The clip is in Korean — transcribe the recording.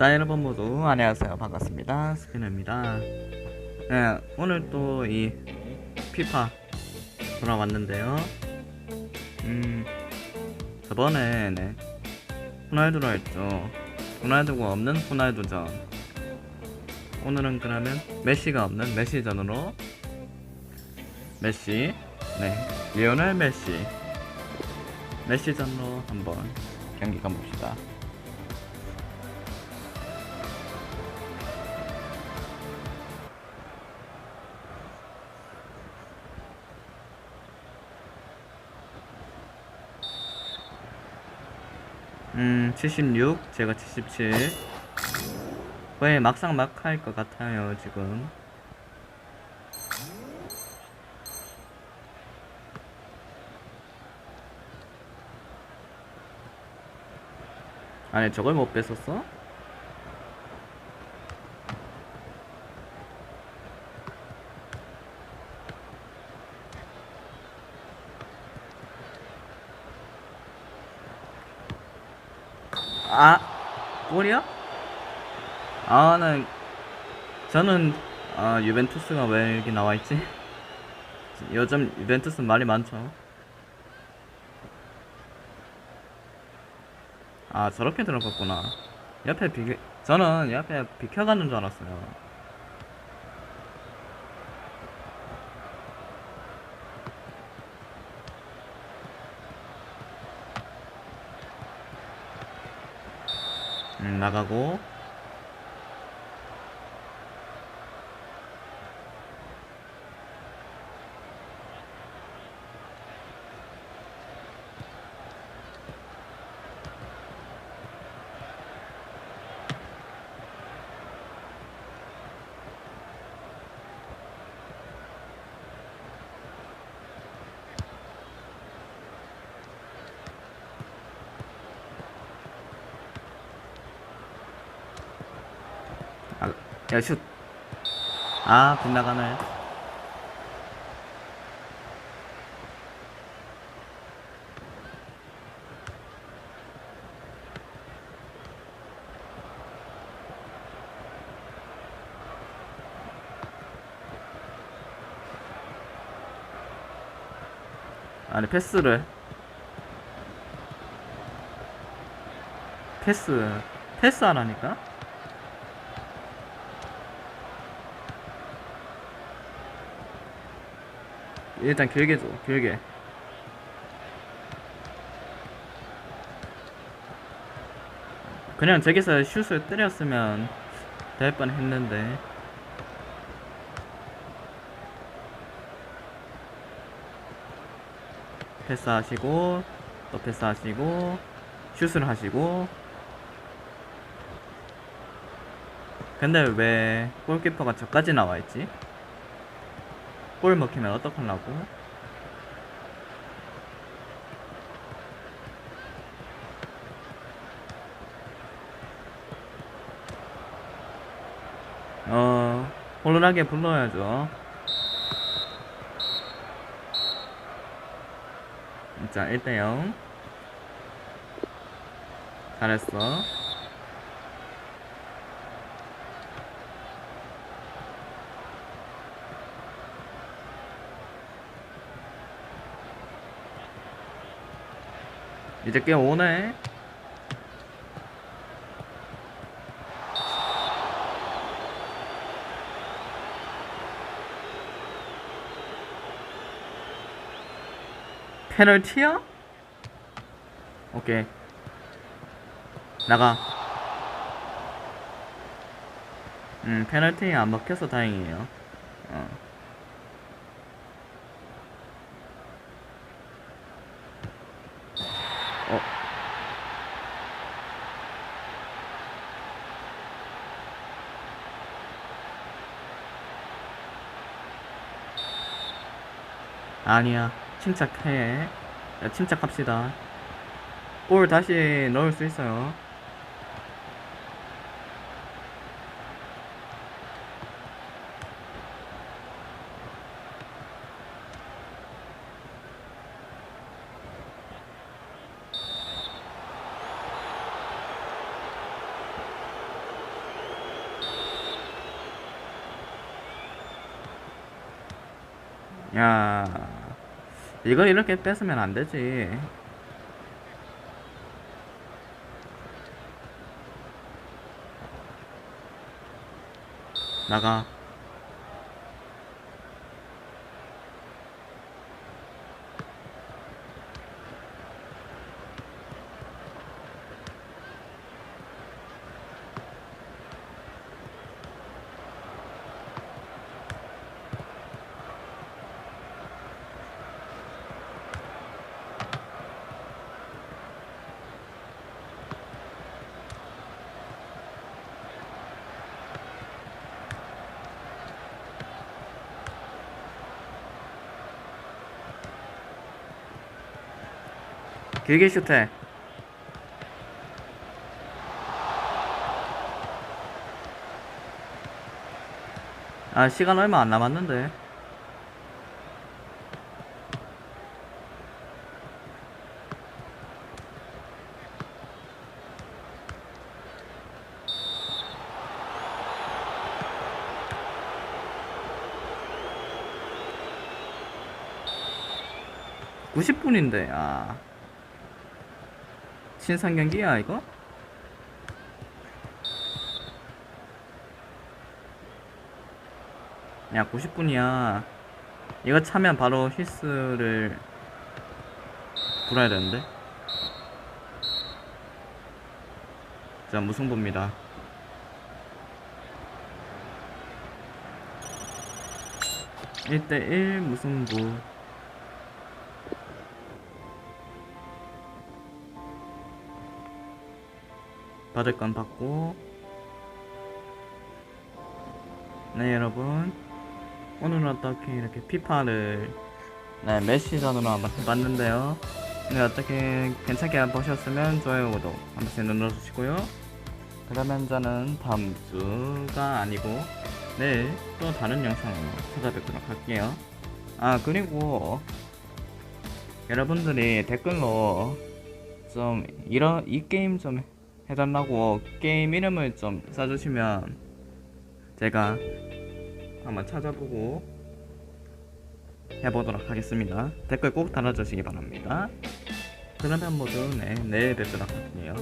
자 여러분 모두 안녕하세요. 반갑습니다. 스피너입니다. 네 오늘 또 이 피파 돌아왔는데요. 음 저번에 네 호날두로 했죠. 호날두가 없는 호날두전. 오늘은 그러면 메시가 없는 메시전으로 메시 네 리오넬 메시. 메시전으로 한번 경기 가봅시다 음, 76, 제가 77. 거의 막상 막 할 것 같아요, 지금. 아니, 저걸 못 뺐었어? 아, 골이야? 아, 는 저는 아, 유벤투스가 왜 여기 나와 있지? 요즘 유벤투스 말이 많죠. 아, 저렇게 들어갔구나. 옆에 비 저는 옆에 비켜가는 줄 알았어요. 음, 나가고 아, 야, 슛. 아, 빗나가네. 아니, 패스를. 패스. 패스 하라니까? 일단 길게 줘 길게. 그냥 저기서 슛을 때렸으면 될 뻔했는데. 패스하시고 또 패스하시고 슛을 하시고. 근데 왜 골키퍼가 저까지 나와있지? 골 먹히면 어떡하려고? 어, 홀로나게 불러야죠. 자, 1대0. 잘했어. 이제 꽤 오네. 페널티야? 오케이. 나가. 음, 페널티 안 먹혀서 다행이에요. 어. 어. 아니야. 침착해. 야, 침착합시다. 골 다시 넣을 수 있어요. 야 이거 이렇게 뺏으면 안 되지. 나가 길게 슛해. 아 시간 얼마 안 남았는데. (90분인데) 아 신상 경기야 이거? 야 90분이야. 이거 차면 바로 휘스를 불어야 되는데? 자 무승부입니다. 일대일 무승부 받을 건 받고. 네 여러분. 오늘은 어떻게 이렇게 피파를 네 메시전으로 한번 해봤는데요. 네 어떻게 괜찮게 보셨으면 좋아요 구독 한 번씩 눌러주시고요. 그러면 저는 다음 주가 아니고 내일 또 다른 영상으로 찾아뵙도록 할게요. 아 그리고 여러분들이 댓글로 좀 이런 이 게임 좀 해달라고 게임 이름을 좀 써주시면 제가 한번 찾아보고 해보도록 하겠습니다. 댓글 꼭 달아주시기 바랍니다. 그러면 모두 네, 내일 뵙도록 할게요.